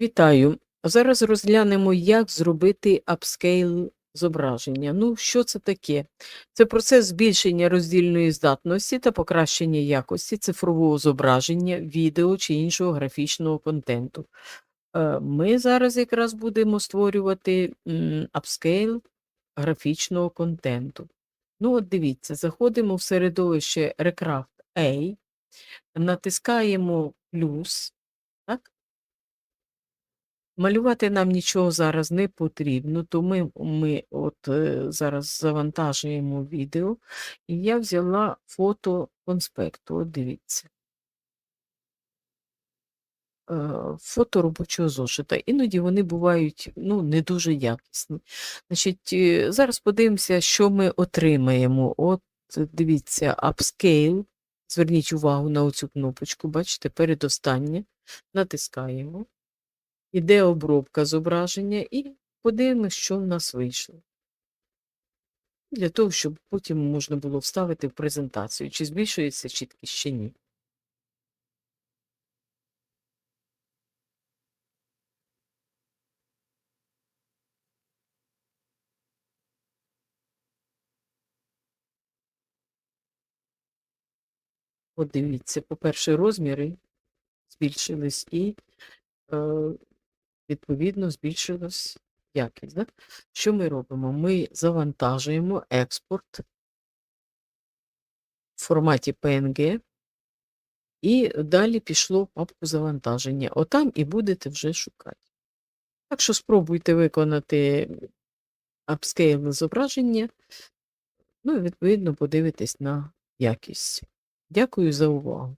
Вітаю! Зараз розглянемо, як зробити апскейл зображення. Ну, що це таке? Це процес збільшення роздільної здатності та покращення якості цифрового зображення, відео чи іншого графічного контенту. Е, Ми зараз якраз будемо створювати апскейл графічного контенту. Ну, от дивіться, заходимо в середовище Recraft A, натискаємо плюс, так? Малювати нам нічого зараз не потрібно, то ми, от е, зараз завантажуємо відео, і я взяла фото конспекту. От дивіться. Е, Фото робочого зошита. Іноді вони бувають ну, не дуже якісні. Значить, е, зараз подивимося, що ми отримаємо. От дивіться, Upscale. Зверніть увагу на оцю кнопочку, бачите, передостання. Натискаємо. Іде обробка зображення і подивимося, що в нас вийшло. Для того, щоб потім можна було вставити в презентацію, чи збільшується чіткість, чи ні. От дивіться, по-перше, розміри збільшились і, е, відповідно, збільшилась якість. Да? Що ми робимо? Ми завантажуємо експорт в форматі PNG, і далі пішло папку завантаження. Отам і будете вже шукати. Так що спробуйте виконати апскейл зображення, ну і відповідно подивитесь на якість. Дякую за увагу.